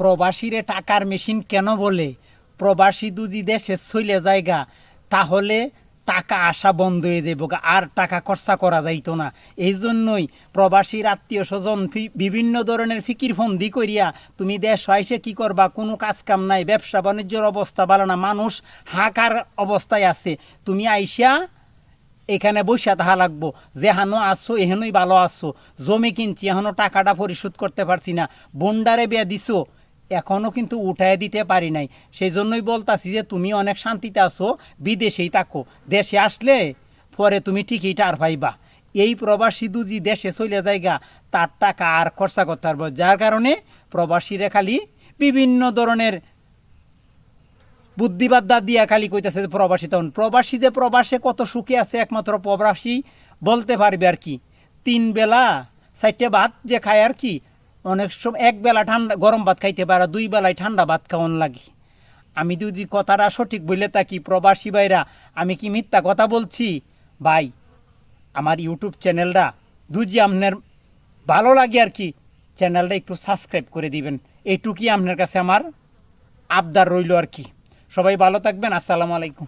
প্রবাসীরে টাকার মেশিন কেন বলে? প্রবাসী দুজি দেশে চলে জায়গা তাহলে টাকা আসা বন্ধ হয়ে দেব আর টাকা খরচা করা যাইতো না। এই জন্যই প্রবাসীর আত্মীয় স্বজন বিভিন্ন ধরনের ফিকির ফন্দি করিয়া তুমি দেশ আইসে কি করবা? কোনো কাজ কাম নাই, ব্যবসা বাণিজ্যর অবস্থা ভালো না, মানুষ হাকার অবস্থায় আছে। তুমি আইসা এখানে বসে তাহা লাগবো, যেহানো আসছো এহেনই ভালো আসছো জমি কিনছি, এখনও টাকাটা পরিশোধ করতে পারছি না। বন্ডারে বিয়া দিছো এখনও কিন্তু উঠায় দিতে পারি নাই। সেই জন্যই বলতাছি যে তুমি অনেক শান্তিতে আছো, বিদেশেই থাকো। দেশে আসলে পরে তুমি ঠিকই টার পাইবা। এই প্রবাসী দুজি দেশে চলে যায়গা তার টাকা আর খরচা করতে পারব। যার কারণে প্রবাসীরা খালি বিভিন্ন ধরনের বুদ্ধিবাদ্যা দিয়া খালি কইতেছে যে প্রবাসী তখন। প্রবাসী যে প্রবাসে কত সুখে আছে একমাত্র প্রবাসী বলতে পারবে আর কি। তিন বেলা চারটে ভাত যে খায় আর কি অনেক সময় এক বেলা ঠান্ডা গরম ভাত খাইতে পারে, দুই বেলায় ঠান্ডা ভাত খাওয়ান লাগে। আমি যদি কথাটা সঠিক বলে থাকি, প্রবাসী ভাইরা, আমি কি মিথ্যা কথা বলছি? ভাই, আমার ইউটিউব চ্যানেলটা দুজি আপনার ভালো লাগে আর কি, চ্যানেলটা একটু সাবস্ক্রাইব করে দিবেন। এইটুকুই আপনার কাছে আমার আবদার রইল আর কি। সবাই ভালো থাকবেন, আসসালামু আলাইকুম।